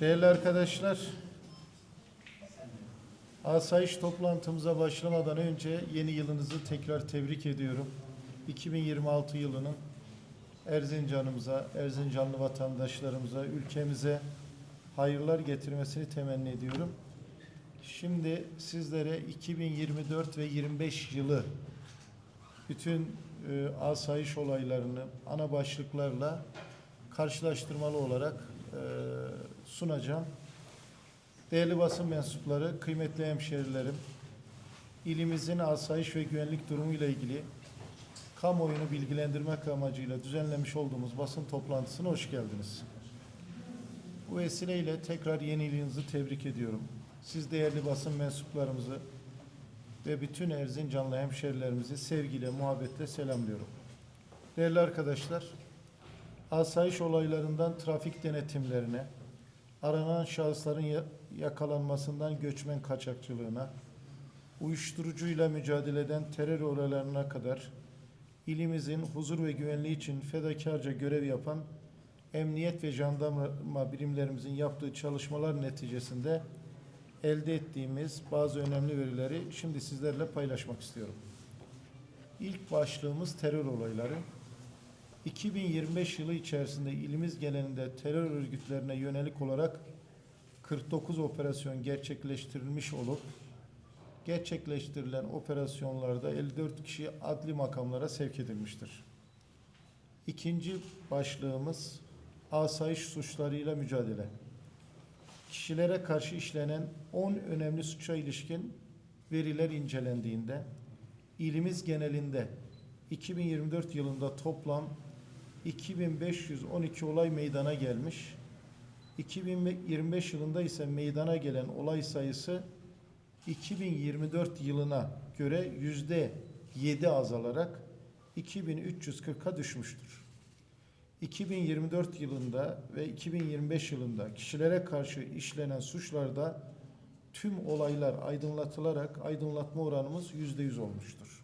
Değerli arkadaşlar, asayiş toplantımıza başlamadan önce yeni yılınızı tekrar tebrik ediyorum. 2026 yılının Erzincan'ımıza, Erzincanlı vatandaşlarımıza, ülkemize hayırlar getirmesini temenni ediyorum. Şimdi sizlere 2024 ve 25 yılı bütün e, asayiş olaylarını ana başlıklarla karşılaştırmalı olarak e, sunacağım. Değerli basın mensupları, kıymetli hemşerilerim, ilimizin asayiş ve güvenlik durumu ile ilgili kamuoyunu bilgilendirmek amacıyla düzenlemiş olduğumuz basın toplantısına hoş geldiniz. Bu vesileyle tekrar yeni yılınızı tebrik ediyorum. Siz değerli basın mensuplarımızı ve bütün Erzincanlı hemşerilerimizi sevgiyle, muhabbetle selamlıyorum. Değerli arkadaşlar, asayiş olaylarından trafik denetimlerine, aranan şahısların ya- yakalanmasından göçmen kaçakçılığına, uyuşturucuyla mücadele eden terör olaylarına kadar ilimizin huzur ve güvenliği için fedakarca görev yapan emniyet ve jandarma birimlerimizin yaptığı çalışmalar neticesinde elde ettiğimiz bazı önemli verileri şimdi sizlerle paylaşmak istiyorum. İlk başlığımız terör olayları. 2025 yılı içerisinde ilimiz genelinde terör örgütlerine yönelik olarak 49 operasyon gerçekleştirilmiş olup gerçekleştirilen operasyonlarda 54 kişi adli makamlara sevk edilmiştir. İkinci başlığımız asayiş suçlarıyla mücadele. Kişilere karşı işlenen 10 önemli suça ilişkin veriler incelendiğinde ilimiz genelinde 2024 yılında toplam 2512 olay meydana gelmiş. 2025 yılında ise meydana gelen olay sayısı 2024 yılına göre yüzde 7 azalarak 2340'a düşmüştür. 2024 yılında ve 2025 yılında kişilere karşı işlenen suçlarda tüm olaylar aydınlatılarak aydınlatma oranımız yüzde yüz olmuştur.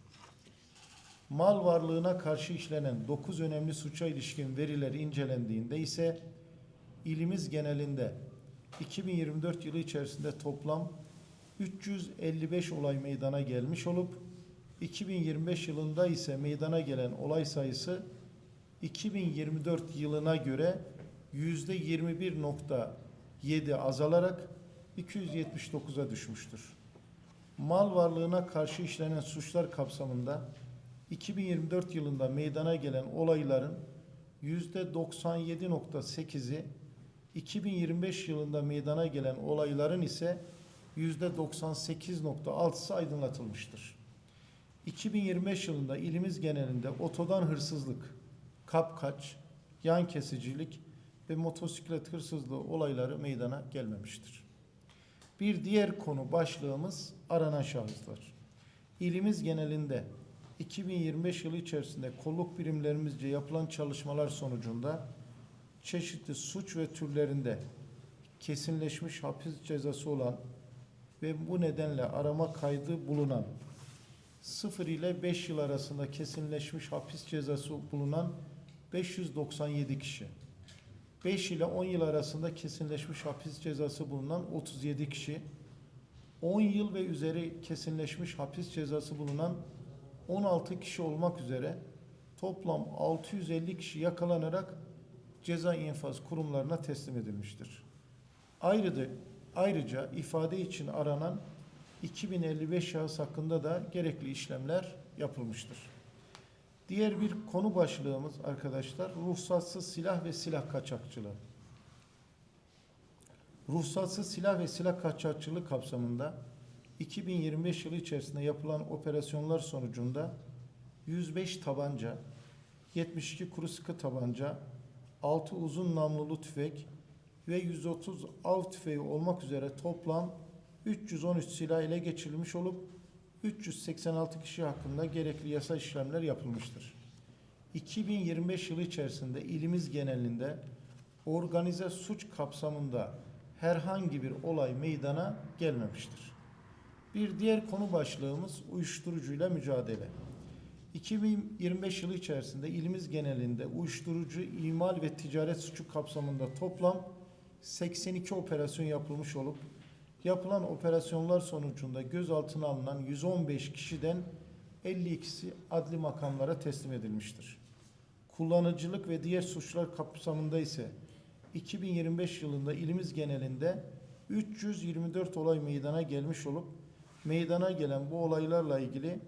Mal varlığına karşı işlenen 9 önemli suça ilişkin veriler incelendiğinde ise ilimiz genelinde 2024 yılı içerisinde toplam 355 olay meydana gelmiş olup 2025 yılında ise meydana gelen olay sayısı 2024 yılına göre yüzde 21.7 azalarak 279'a düşmüştür. Mal varlığına karşı işlenen suçlar kapsamında 2024 yılında meydana gelen olayların yüzde 97.8'i 2025 yılında meydana gelen olayların ise yüzde 98.6'sı aydınlatılmıştır. 2025 yılında ilimiz genelinde otodan hırsızlık, kapkaç, yan kesicilik ve motosiklet hırsızlığı olayları meydana gelmemiştir. Bir diğer konu başlığımız aranan şahıslar. İlimiz genelinde 2025 yılı içerisinde kolluk birimlerimizce yapılan çalışmalar sonucunda çeşitli suç ve türlerinde kesinleşmiş hapis cezası olan ve bu nedenle arama kaydı bulunan 0 ile 5 yıl arasında kesinleşmiş hapis cezası bulunan 597 kişi. 5 ile 10 yıl arasında kesinleşmiş hapis cezası bulunan 37 kişi. 10 yıl ve üzeri kesinleşmiş hapis cezası bulunan 16 kişi olmak üzere toplam 650 kişi yakalanarak ceza infaz kurumlarına teslim edilmiştir. Ayrıca, ayrıca ifade için aranan 2055 şahıs hakkında da gerekli işlemler yapılmıştır. Diğer bir konu başlığımız arkadaşlar ruhsatsız silah ve silah kaçakçılığı. Ruhsatsız silah ve silah kaçakçılığı kapsamında 2025 yılı içerisinde yapılan operasyonlar sonucunda 105 tabanca, 72 kuru sıkı tabanca, 6 uzun namlulu tüfek ve 130 av tüfeği olmak üzere toplam 313 silah ele geçirilmiş olup 386 kişi hakkında gerekli yasa işlemler yapılmıştır. 2025 yılı içerisinde ilimiz genelinde organize suç kapsamında herhangi bir olay meydana gelmemiştir. Bir diğer konu başlığımız uyuşturucuyla mücadele. 2025 yılı içerisinde ilimiz genelinde uyuşturucu imal ve ticaret suçu kapsamında toplam 82 operasyon yapılmış olup yapılan operasyonlar sonucunda gözaltına alınan 115 kişiden 52'si adli makamlara teslim edilmiştir. Kullanıcılık ve diğer suçlar kapsamında ise 2025 yılında ilimiz genelinde 324 olay meydana gelmiş olup meydana gelen bu olaylarla ilgili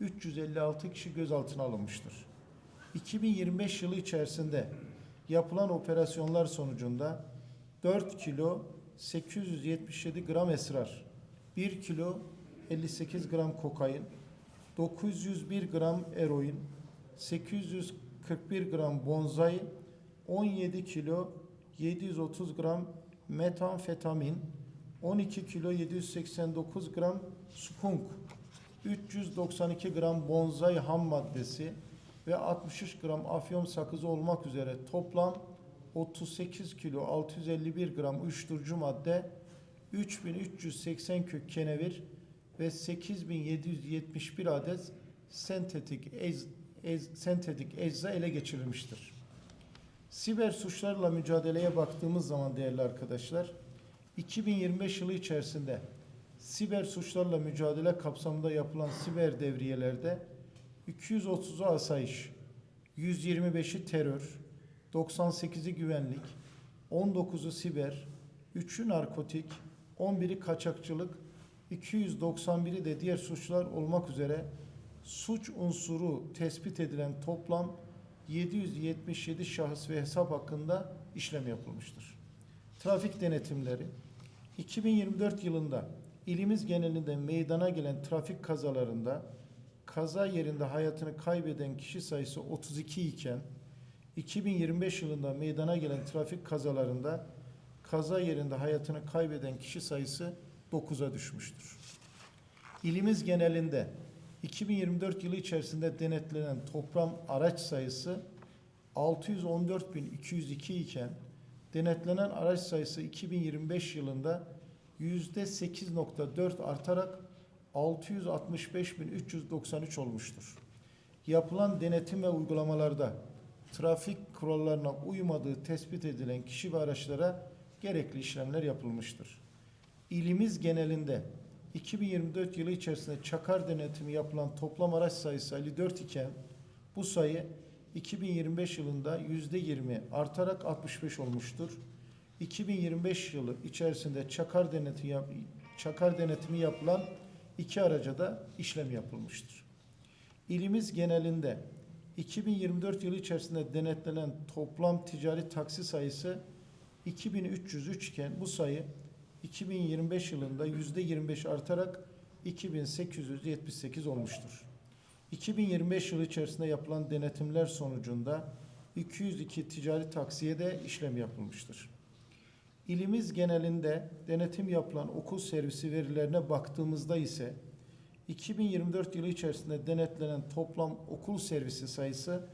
356 kişi gözaltına alınmıştır. 2025 yılı içerisinde yapılan operasyonlar sonucunda 4 kilo 877 gram esrar, 1 kilo 58 gram kokain, 901 gram eroin, 841 gram bonzai, 17 kilo 730 gram metamfetamin, 12 kilo 789 gram skunk, 392 gram bonzai ham maddesi ve 63 gram afyon sakızı olmak üzere toplam 38 kilo 651 gram uyuşturucu madde, 3380 kök kenevir ve 8771 adet sentetik ez, ez- sentetik ecza ele geçirilmiştir. Siber suçlarla mücadeleye baktığımız zaman değerli arkadaşlar, 2025 yılı içerisinde siber suçlarla mücadele kapsamında yapılan siber devriyelerde 230'u asayiş, 125'i terör, 98'i güvenlik, 19'u siber, 3'ü narkotik, 11'i kaçakçılık, 291'i de diğer suçlar olmak üzere suç unsuru tespit edilen toplam 777 şahıs ve hesap hakkında işlem yapılmıştır. Trafik denetimleri 2024 yılında ilimiz genelinde meydana gelen trafik kazalarında kaza yerinde hayatını kaybeden kişi sayısı 32 iken 2025 yılında meydana gelen trafik kazalarında kaza yerinde hayatını kaybeden kişi sayısı 9'a düşmüştür. İlimiz genelinde 2024 yılı içerisinde denetlenen toplam araç sayısı 614.202 iken denetlenen araç sayısı 2025 yılında %8.4 artarak 665.393 olmuştur. Yapılan denetim ve uygulamalarda trafik kurallarına uymadığı tespit edilen kişi ve araçlara gerekli işlemler yapılmıştır. İlimiz genelinde 2024 yılı içerisinde çakar denetimi yapılan toplam araç sayısı 54 iken bu sayı 2025 yılında %20 artarak 65 olmuştur. 2025 yılı içerisinde çakar denetimi, yap- çakar denetimi yapılan iki araca da işlem yapılmıştır. İlimiz genelinde 2024 yılı içerisinde denetlenen toplam ticari taksi sayısı 2303 iken bu sayı 2025 yılında %25 artarak 2878 olmuştur. 2025 yılı içerisinde yapılan denetimler sonucunda 202 ticari taksiye de işlem yapılmıştır. İlimiz genelinde denetim yapılan okul servisi verilerine baktığımızda ise 2024 yılı içerisinde denetlenen toplam okul servisi sayısı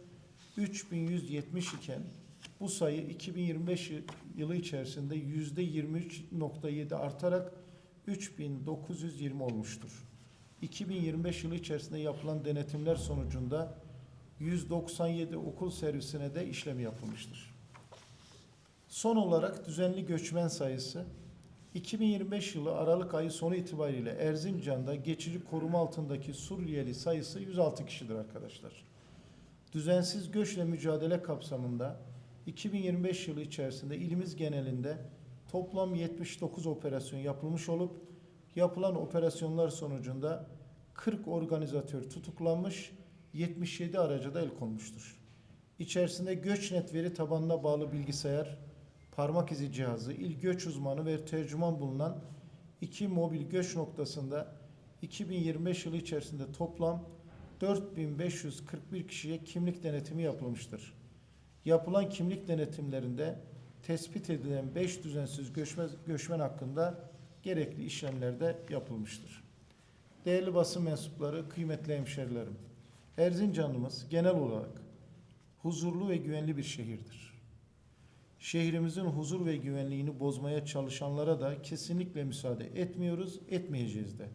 3170 iken bu sayı 2025 yı- yılı içerisinde %23.7 artarak 3920 olmuştur. 2025 yılı içerisinde yapılan denetimler sonucunda 197 okul servisine de işlem yapılmıştır. Son olarak düzenli göçmen sayısı 2025 yılı Aralık ayı sonu itibariyle Erzincan'da geçici koruma altındaki Suriyeli sayısı 106 kişidir arkadaşlar. Düzensiz göçle mücadele kapsamında 2025 yılı içerisinde ilimiz genelinde toplam 79 operasyon yapılmış olup yapılan operasyonlar sonucunda 40 organizatör tutuklanmış, 77 araca da el konmuştur. İçerisinde GöçNet veri tabanına bağlı bilgisayar, parmak izi cihazı, il göç uzmanı ve tercüman bulunan iki mobil göç noktasında 2025 yılı içerisinde toplam 4541 kişiye kimlik denetimi yapılmıştır. Yapılan kimlik denetimlerinde tespit edilen 5 düzensiz göçmen, göçmen hakkında gerekli işlemler de yapılmıştır. Değerli basın mensupları, kıymetli hemşerilerim, Erzincanımız genel olarak huzurlu ve güvenli bir şehirdir. Şehrimizin huzur ve güvenliğini bozmaya çalışanlara da kesinlikle müsaade etmiyoruz, etmeyeceğiz de.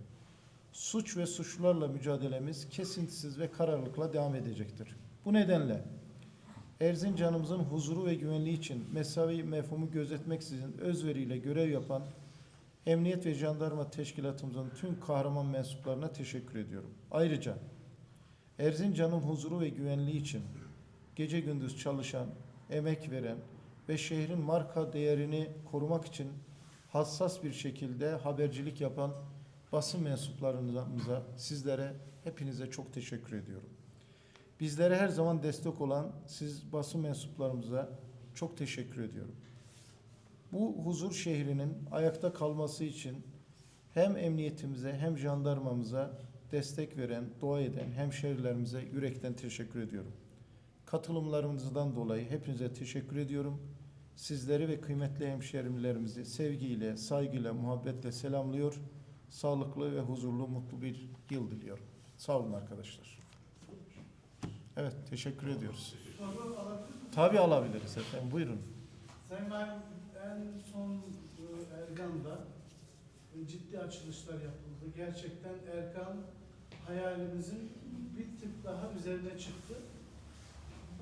Suç ve suçlularla mücadelemiz kesintisiz ve kararlılıkla devam edecektir. Bu nedenle Erzincan'ımızın huzuru ve güvenliği için mesai mefhumu gözetmeksizin özveriyle görev yapan Emniyet ve Jandarma Teşkilatımızın tüm kahraman mensuplarına teşekkür ediyorum. Ayrıca Erzincan'ın huzuru ve güvenliği için gece gündüz çalışan, emek veren ve şehrin marka değerini korumak için hassas bir şekilde habercilik yapan basın mensuplarımıza, sizlere, hepinize çok teşekkür ediyorum. Bizlere her zaman destek olan siz basın mensuplarımıza çok teşekkür ediyorum. Bu huzur şehrinin ayakta kalması için hem emniyetimize hem jandarmamıza destek veren, dua eden hemşehrilerimize yürekten teşekkür ediyorum. Katılımlarınızdan dolayı hepinize teşekkür ediyorum. Sizleri ve kıymetli hemşehrilerimizi sevgiyle, saygıyla, muhabbetle selamlıyor. Sağlıklı ve huzurlu, mutlu bir yıl diliyorum. Sağ olun arkadaşlar. Evet, teşekkür ediyoruz. Tabii alabiliriz efendim. Buyurun. Sayın Valim, en son e, Ergan'da e, ciddi açılışlar yapıldı. Gerçekten Ergan hayalimizin bir tık daha üzerine çıktı.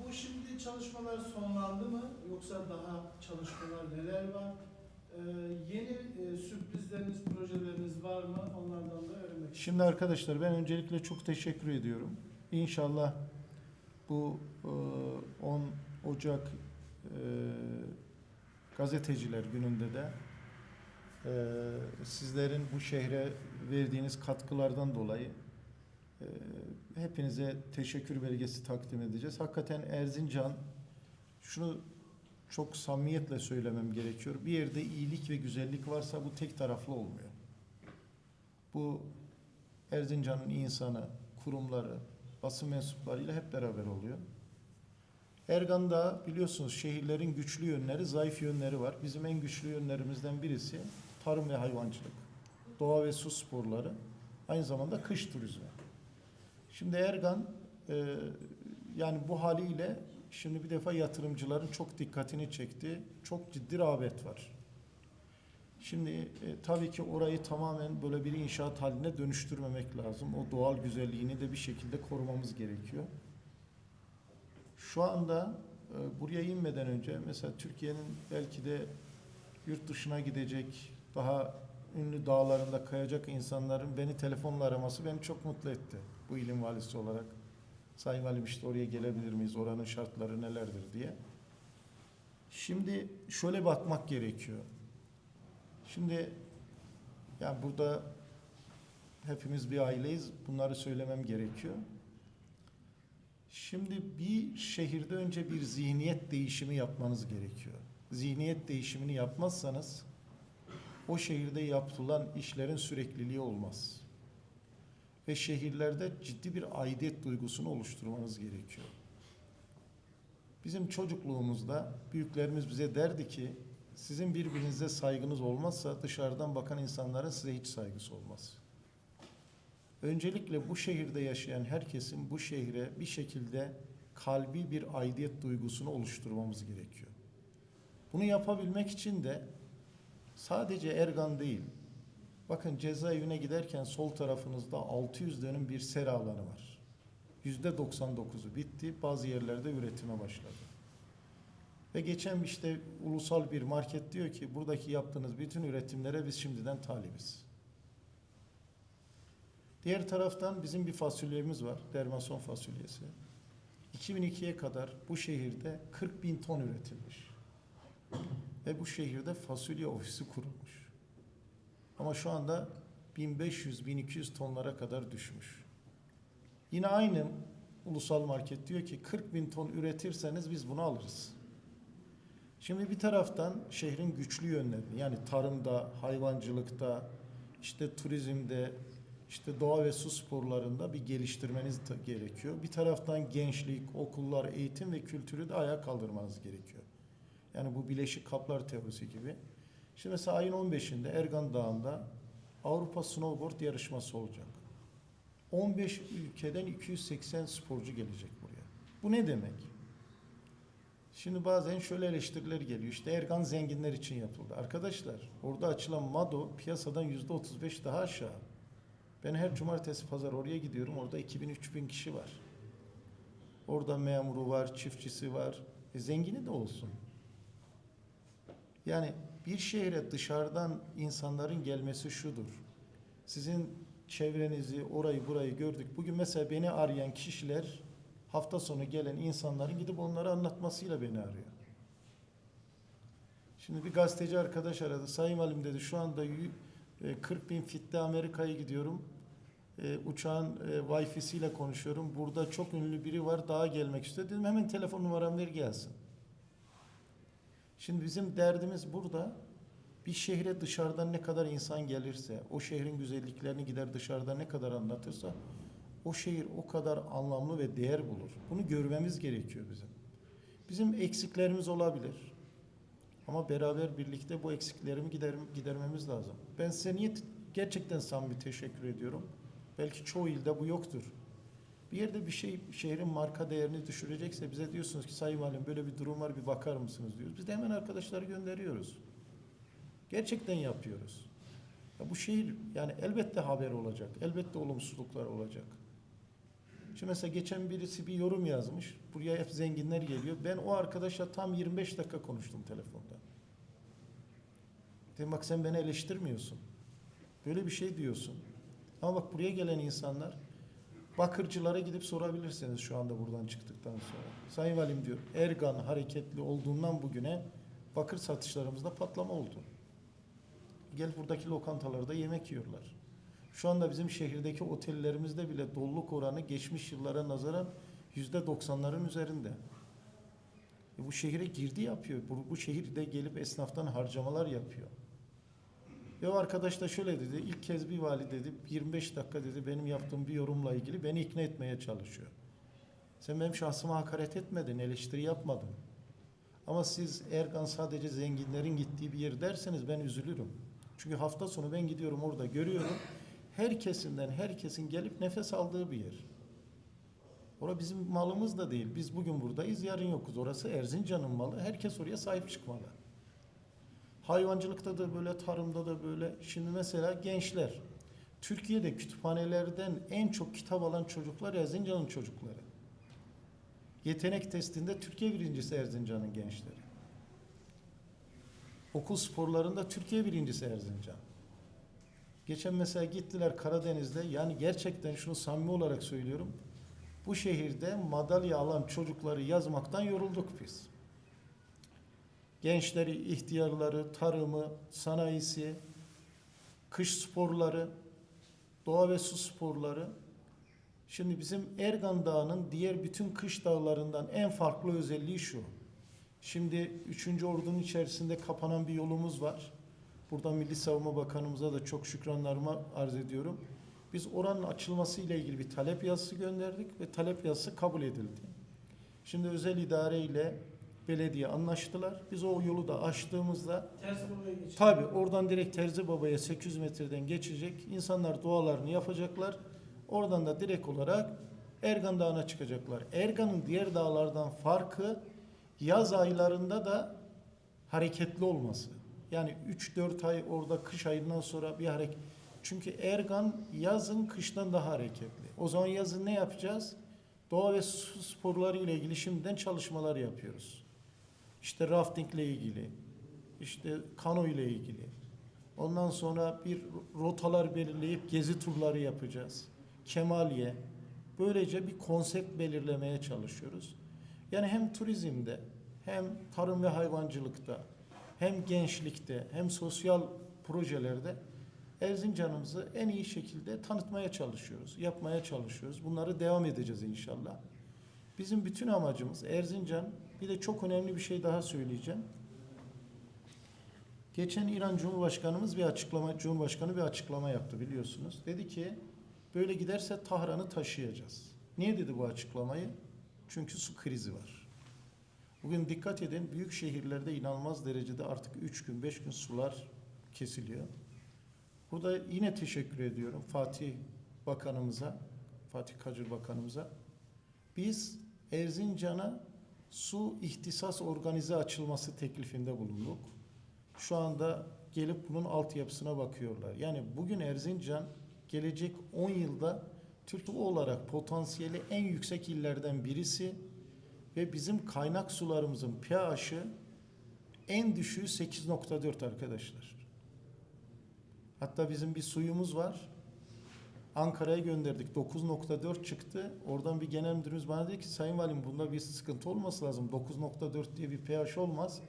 Bu şimdi çalışmalar sonlandı mı yoksa daha çalışmalar neler var? E, yeni e, sürprizleriniz, projeleriniz var mı? Onlardan da öğrenmek. Şimdi arkadaşlar ben öncelikle çok teşekkür ediyorum. İnşallah bu e, 10 Ocak e, gazeteciler gününde de e, sizlerin bu şehre verdiğiniz katkılardan dolayı hepinize teşekkür belgesi takdim edeceğiz. Hakikaten Erzincan şunu çok samimiyetle söylemem gerekiyor. Bir yerde iyilik ve güzellik varsa bu tek taraflı olmuyor. Bu Erzincan'ın insanı, kurumları, basın mensuplarıyla hep beraber oluyor. Ergan'da biliyorsunuz şehirlerin güçlü yönleri, zayıf yönleri var. Bizim en güçlü yönlerimizden birisi tarım ve hayvancılık, doğa ve su sporları, aynı zamanda kış turizmi. Şimdi Ergan e, yani bu haliyle şimdi bir defa yatırımcıların çok dikkatini çekti. Çok ciddi rağbet var. Şimdi e, tabii ki orayı tamamen böyle bir inşaat haline dönüştürmemek lazım. O doğal güzelliğini de bir şekilde korumamız gerekiyor. Şu anda e, buraya inmeden önce mesela Türkiye'nin belki de yurt dışına gidecek daha ünlü dağlarında kayacak insanların beni telefonla araması beni çok mutlu etti. Bu ilim valisi olarak. Sayın Valim işte oraya gelebilir miyiz? Oranın şartları nelerdir diye. Şimdi şöyle bakmak gerekiyor. Şimdi yani burada hepimiz bir aileyiz. Bunları söylemem gerekiyor. Şimdi bir şehirde önce bir zihniyet değişimi yapmanız gerekiyor. Zihniyet değişimini yapmazsanız o şehirde yapılan işlerin sürekliliği olmaz. Ve şehirlerde ciddi bir aidiyet duygusunu oluşturmanız gerekiyor. Bizim çocukluğumuzda büyüklerimiz bize derdi ki sizin birbirinize saygınız olmazsa dışarıdan bakan insanların size hiç saygısı olmaz. Öncelikle bu şehirde yaşayan herkesin bu şehre bir şekilde kalbi bir aidiyet duygusunu oluşturmamız gerekiyor. Bunu yapabilmek için de sadece Ergan değil, bakın cezaevine giderken sol tarafınızda 600 dönüm bir sera alanı var. Yüzde 99'u bitti, bazı yerlerde üretime başladı. Ve geçen işte ulusal bir market diyor ki buradaki yaptığınız bütün üretimlere biz şimdiden talibiz. Diğer taraftan bizim bir fasulyemiz var, dermason fasulyesi. 2002'ye kadar bu şehirde 40 bin ton üretilmiş. Ve bu şehirde fasulye ofisi kurulmuş. Ama şu anda 1500-1200 tonlara kadar düşmüş. Yine aynı ulusal market diyor ki 40 bin ton üretirseniz biz bunu alırız. Şimdi bir taraftan şehrin güçlü yönlerini yani tarımda, hayvancılıkta, işte turizmde, işte doğa ve su sporlarında bir geliştirmeniz gerekiyor. Bir taraftan gençlik, okullar, eğitim ve kültürü de ayağa kaldırmanız gerekiyor. Yani bu bileşik kaplar teorisi gibi. Şimdi mesela ayın 15'inde Ergan Dağı'nda Avrupa Snowboard yarışması olacak. 15 ülkeden 280 sporcu gelecek buraya. Bu ne demek? Şimdi bazen şöyle eleştiriler geliyor. İşte Ergan zenginler için yapıldı. Arkadaşlar orada açılan Mado piyasadan yüzde 35 daha aşağı. Ben her cumartesi pazar oraya gidiyorum. Orada 2000-3000 kişi var. Orada memuru var, çiftçisi var, E, zengini de olsun. Yani bir şehre dışarıdan insanların gelmesi şudur. Sizin çevrenizi, orayı burayı gördük. Bugün mesela beni arayan kişiler hafta sonu gelen insanların gidip onları anlatmasıyla beni arıyor. Şimdi bir gazeteci arkadaş aradı. Sayın Halim dedi şu anda yü- e, 40 bin fitte Amerika'ya gidiyorum. E, uçağın e, Wi-Fi'siyle konuşuyorum. Burada çok ünlü biri var daha gelmek istiyor. Dedim hemen telefon numaramı ver gelsin. Şimdi bizim derdimiz burada bir şehre dışarıdan ne kadar insan gelirse, o şehrin güzelliklerini gider dışarıda ne kadar anlatırsa o şehir o kadar anlamlı ve değer bulur. Bunu görmemiz gerekiyor bizim. Bizim eksiklerimiz olabilir. Ama beraber birlikte bu eksiklerimi gider, gidermemiz lazım. Ben size niye gerçekten samimi teşekkür ediyorum. Belki çoğu ilde bu yoktur. Bir yerde bir şey şehrin marka değerini düşürecekse bize diyorsunuz ki Sayın Valim böyle bir durum var bir bakar mısınız diyoruz. Biz de hemen arkadaşları gönderiyoruz. Gerçekten yapıyoruz. Ya bu şehir yani elbette haber olacak. Elbette olumsuzluklar olacak. Şimdi mesela geçen birisi bir yorum yazmış. Buraya hep zenginler geliyor. Ben o arkadaşla tam 25 dakika konuştum telefonda. Dedim bak sen beni eleştirmiyorsun. Böyle bir şey diyorsun. Ama bak buraya gelen insanlar bakırcılara gidip sorabilirsiniz şu anda buradan çıktıktan sonra. Sayın Valim diyor Ergan hareketli olduğundan bugüne bakır satışlarımızda patlama oldu. Gel buradaki lokantalarda yemek yiyorlar. Şu anda bizim şehirdeki otellerimizde bile doluluk oranı geçmiş yıllara nazaran yüzde doksanların üzerinde. E bu şehire girdi yapıyor. Bu, bu şehirde gelip esnaftan harcamalar yapıyor. O arkadaş da şöyle dedi. ilk kez bir vali dedi 25 dakika dedi benim yaptığım bir yorumla ilgili beni ikna etmeye çalışıyor. Sen benim şahsıma hakaret etmedin, eleştiri yapmadın. Ama siz Ergan sadece zenginlerin gittiği bir yer derseniz ben üzülürüm. Çünkü hafta sonu ben gidiyorum orada görüyorum. Herkesinden herkesin gelip nefes aldığı bir yer. Orası bizim malımız da değil. Biz bugün buradayız, yarın yokuz. Orası Erzincan'ın malı. Herkes oraya sahip çıkmalı. Hayvancılıkta da böyle, tarımda da böyle. Şimdi mesela gençler. Türkiye'de kütüphanelerden en çok kitap alan çocuklar Erzincan'ın çocukları. Yetenek testinde Türkiye birincisi Erzincan'ın gençleri. Okul sporlarında Türkiye birincisi Erzincan. Geçen mesela gittiler Karadeniz'de yani gerçekten şunu samimi olarak söylüyorum. Bu şehirde madalya alan çocukları yazmaktan yorulduk biz. Gençleri, ihtiyarları, tarımı, sanayisi, kış sporları, doğa ve su sporları. Şimdi bizim Ergan Dağı'nın diğer bütün kış dağlarından en farklı özelliği şu. Şimdi 3. Ordu'nun içerisinde kapanan bir yolumuz var. Buradan Milli Savunma Bakanımıza da çok şükranlarımı arz ediyorum. Biz oranın açılması ile ilgili bir talep yazısı gönderdik ve talep yazısı kabul edildi. Şimdi özel idare ile belediye anlaştılar. Biz o yolu da açtığımızda. Tabii oradan direkt Terzi Baba'ya 800 metreden geçecek. İnsanlar dualarını yapacaklar. Oradan da direkt olarak Ergan Dağı'na çıkacaklar. Ergan'ın diğer dağlardan farkı yaz aylarında da hareketli olması. Yani 3-4 ay orada kış ayından sonra bir hareket. Çünkü Ergan yazın kıştan daha hareketli. O zaman yazın ne yapacağız? Doğa ve su sporları ile ilgili şimdiden çalışmalar yapıyoruz. İşte rafting ile ilgili, işte kano ile ilgili. Ondan sonra bir rotalar belirleyip gezi turları yapacağız. Kemaliye. Böylece bir konsept belirlemeye çalışıyoruz. Yani hem turizmde, hem tarım ve hayvancılıkta, hem gençlikte, hem sosyal projelerde Erzincan'ımızı en iyi şekilde tanıtmaya çalışıyoruz, yapmaya çalışıyoruz. Bunları devam edeceğiz inşallah. Bizim bütün amacımız Erzincan, bir de çok önemli bir şey daha söyleyeceğim. Geçen İran Cumhurbaşkanımız bir açıklama, Cumhurbaşkanı bir açıklama yaptı biliyorsunuz. Dedi ki böyle giderse Tahran'ı taşıyacağız. Niye dedi bu açıklamayı? Çünkü su krizi var. Bugün dikkat edin büyük şehirlerde inanılmaz derecede artık 3 gün 5 gün sular kesiliyor. Burada yine teşekkür ediyorum Fatih Bakanımıza, Fatih Kacır Bakanımıza. Biz Erzincan'a su ihtisas organize açılması teklifinde bulunduk. Şu anda gelip bunun altyapısına bakıyorlar. Yani bugün Erzincan gelecek 10 yılda Türkiye olarak potansiyeli en yüksek illerden birisi ve bizim kaynak sularımızın pH'i en düşüğü 8.4 arkadaşlar. Hatta bizim bir suyumuz var. Ankara'ya gönderdik. 9.4 çıktı. Oradan bir genel müdürümüz bana dedi ki Sayın Valim bunda bir sıkıntı olması lazım. 9.4 diye bir pH olmaz.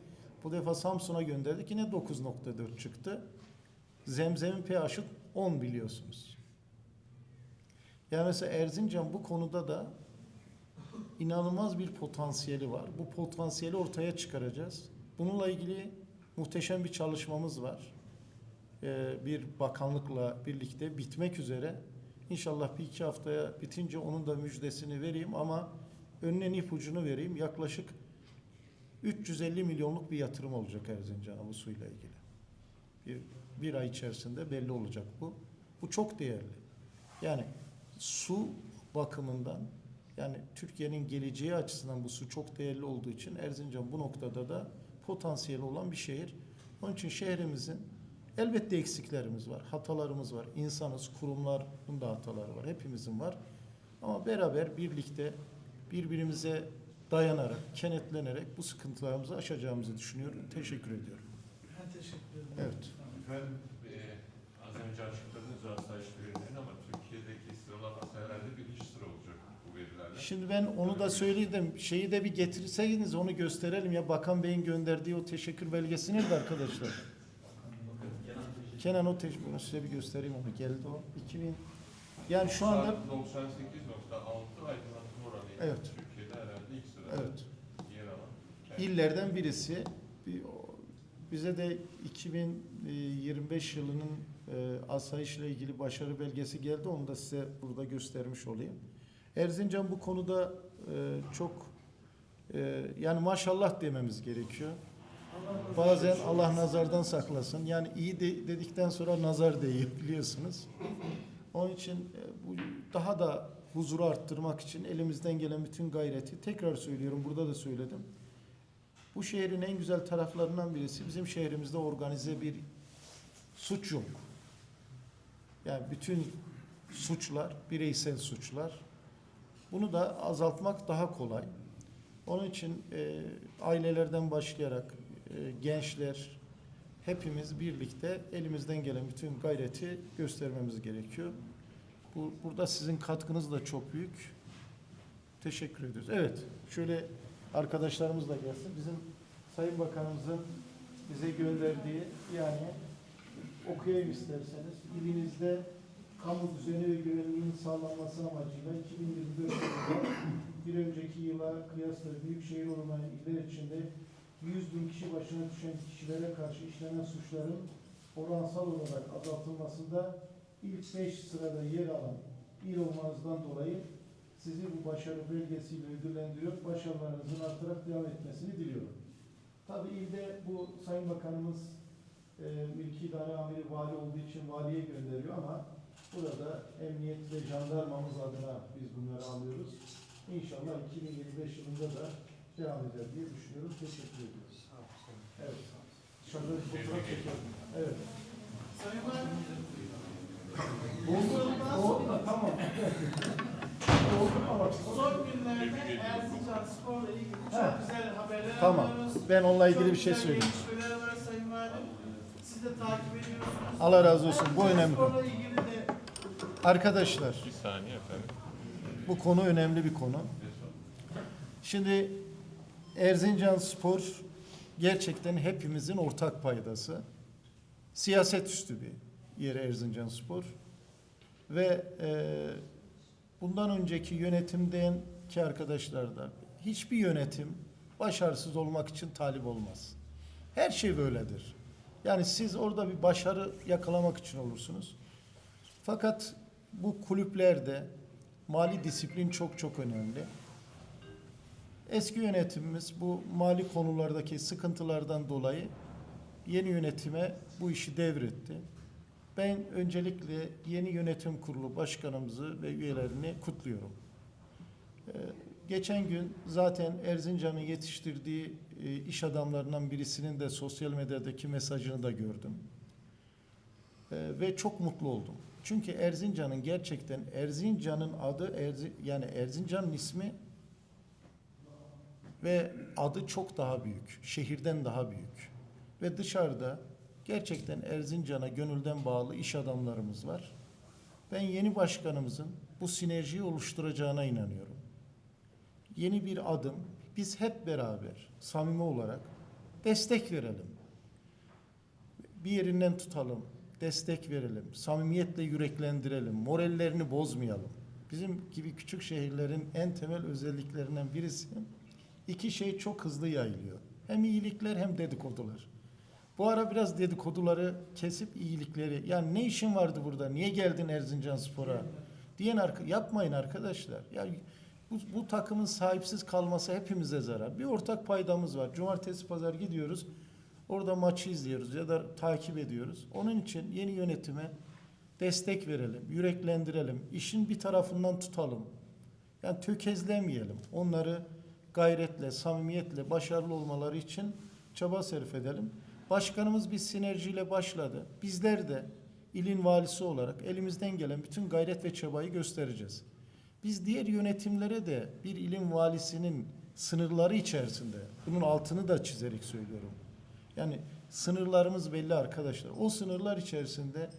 Bu defa Samsun'a gönderdik. Yine 9.4 çıktı. Zemzem'in pH'i 10 biliyorsunuz. Yani mesela Erzincan bu konuda da inanılmaz bir potansiyeli var. Bu potansiyeli ortaya çıkaracağız. Bununla ilgili muhteşem bir çalışmamız var. Ee, bir bakanlıkla birlikte bitmek üzere. İnşallah bir iki haftaya bitince onun da müjdesini vereyim ama önüne ipucunu vereyim. Yaklaşık 350 milyonluk bir yatırım olacak Erzincan'a bu suyla ilgili. Bir, bir ay içerisinde belli olacak bu. Bu çok değerli. Yani su bakımından yani Türkiye'nin geleceği açısından bu su çok değerli olduğu için Erzincan bu noktada da potansiyeli olan bir şehir. Onun için şehrimizin elbette eksiklerimiz var, hatalarımız var. İnsanız, kurumların da hataları var, hepimizin var. Ama beraber birlikte birbirimize dayanarak, kenetlenerek bu sıkıntılarımızı aşacağımızı düşünüyorum. Teşekkür ediyorum. Ben teşekkür ederim. Evet. Efendim, e, az önce açıkladınız asayiş verilerini ama Türkiye'deki sıralar herhalde birinci sıra olacak bu verilerle. Şimdi ben onu da söyledim. Şeyi de bir getirseydiniz onu gösterelim ya. Bakan Bey'in gönderdiği o teşekkür belgesi nerede arkadaşlar? Kenan o bunu size bir göstereyim onu. Geldi o. 2000 yani şu anda 98.6 aydınlatma oranı. Evet. Türkiye'de herhalde ilk sırada evet yer alan. illerden birisi. Bir, bize de 2025 yılının e, asayişle ilgili başarı belgesi geldi. Onu da size burada göstermiş olayım. Erzincan bu konuda e, çok e, yani maşallah dememiz gerekiyor. Bazen. Allah nazardan saklasın. Yani iyi de, dedikten sonra nazar değiyor biliyorsunuz. Onun için e, bu daha da huzuru arttırmak için elimizden gelen bütün gayreti tekrar söylüyorum burada da söyledim. Bu şehrin en güzel taraflarından birisi bizim şehrimizde organize bir suç yok. Yani bütün suçlar, bireysel suçlar. Bunu da azaltmak daha kolay. Onun için e, ailelerden başlayarak gençler hepimiz birlikte elimizden gelen bütün gayreti göstermemiz gerekiyor. Bu, burada sizin katkınız da çok büyük. Teşekkür ediyoruz. Evet, şöyle arkadaşlarımız da gelsin. Bizim Sayın Bakanımızın bize gönderdiği yani okuyayım isterseniz. İlinizde kamu düzeni ve güvenliğinin sağlanması amacıyla 2024 yılında bir önceki yıla kıyasla büyükşehir olmayan iller içinde 100 bin kişi başına düşen kişilere karşı işlenen suçların oransal olarak azaltılmasında ilk 5 sırada yer alan il olmanızdan dolayı sizi bu başarı belgesiyle ödüllendiriyor. Başarılarınızın artarak devam etmesini diliyorum. Tabii ilde bu Sayın Bakanımız e, mülki idare amiri vali olduğu için valiye gönderiyor ama burada emniyet ve jandarmamız adına biz bunları alıyoruz. İnşallah 2025 yılında da devam eder diye düşünüyorum. Teşekkür ediyoruz. Evet. Dışarıda bir fotoğraf çekelim. Evet. Sayın Valim, Oldu. Tamam. Oldu ama son günlerde Erzincan Spor'la ilgili çok Ha. güzel haberler Tamam. alıyoruz. Ben onunla ilgili Çok bir şey güzel söyleyeyim. gelişmeler var Sayın Valim. Siz de takip ediyorsunuz. Allah razı olsun. Bu Erzincan önemli. Spor'la ilgili de Arkadaşlar Bir saniye efendim. bu konu önemli bir konu. Şimdi Erzincan Spor gerçekten hepimizin ortak paydası. Siyaset üstü bir yer Erzincan Spor. Ve e, bundan önceki yönetimden ki arkadaşlar da hiçbir yönetim başarısız olmak için talip olmaz. Her şey böyledir. Yani siz orada bir başarı yakalamak için olursunuz. Fakat bu kulüplerde mali disiplin çok çok önemli. Eski yönetimimiz bu mali konulardaki sıkıntılardan dolayı yeni yönetime bu işi devretti. Ben öncelikle yeni yönetim kurulu başkanımızı ve üyelerini kutluyorum. Ee, geçen gün zaten Erzincan'ın yetiştirdiği e, iş adamlarından birisinin de sosyal medyadaki mesajını da gördüm. Ee, ve çok mutlu oldum. Çünkü Erzincan'ın gerçekten Erzincan'ın adı Erzi, yani Erzincan'ın ismi ve adı çok daha büyük, şehirden daha büyük. Ve dışarıda gerçekten Erzincan'a gönülden bağlı iş adamlarımız var. Ben yeni başkanımızın bu sinerjiyi oluşturacağına inanıyorum. Yeni bir adım, biz hep beraber samimi olarak destek verelim. Bir yerinden tutalım, destek verelim, samimiyetle yüreklendirelim, morallerini bozmayalım. Bizim gibi küçük şehirlerin en temel özelliklerinden birisi iki şey çok hızlı yayılıyor. Hem iyilikler hem dedikodular. Bu ara biraz dedikoduları kesip iyilikleri, yani ne işin vardı burada, niye geldin Erzincan Spor'a diyen arka, yapmayın arkadaşlar. Ya bu, bu takımın sahipsiz kalması hepimize zarar. Bir ortak paydamız var. Cumartesi pazar gidiyoruz. Orada maçı izliyoruz ya da takip ediyoruz. Onun için yeni yönetime destek verelim, yüreklendirelim, işin bir tarafından tutalım. Yani tökezlemeyelim. Onları gayretle, samimiyetle başarılı olmaları için çaba sarf edelim. Başkanımız bir sinerjiyle başladı. Bizler de ilin valisi olarak elimizden gelen bütün gayret ve çabayı göstereceğiz. Biz diğer yönetimlere de bir ilin valisinin sınırları içerisinde, bunun altını da çizerek söylüyorum. Yani sınırlarımız belli arkadaşlar. O sınırlar içerisinde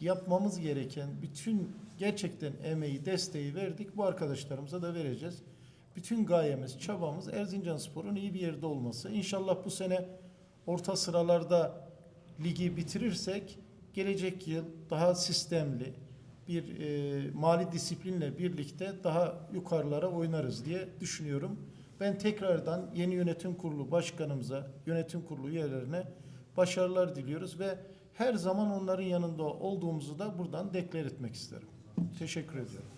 yapmamız gereken bütün gerçekten emeği, desteği verdik. Bu arkadaşlarımıza da vereceğiz. Bütün gayemiz, çabamız Erzincan Spor'un iyi bir yerde olması. İnşallah bu sene orta sıralarda ligi bitirirsek gelecek yıl daha sistemli bir e, mali disiplinle birlikte daha yukarılara oynarız diye düşünüyorum. Ben tekrardan yeni yönetim kurulu başkanımıza, yönetim kurulu üyelerine başarılar diliyoruz ve her zaman onların yanında olduğumuzu da buradan deklar etmek isterim. Teşekkür ediyorum.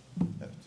Evet.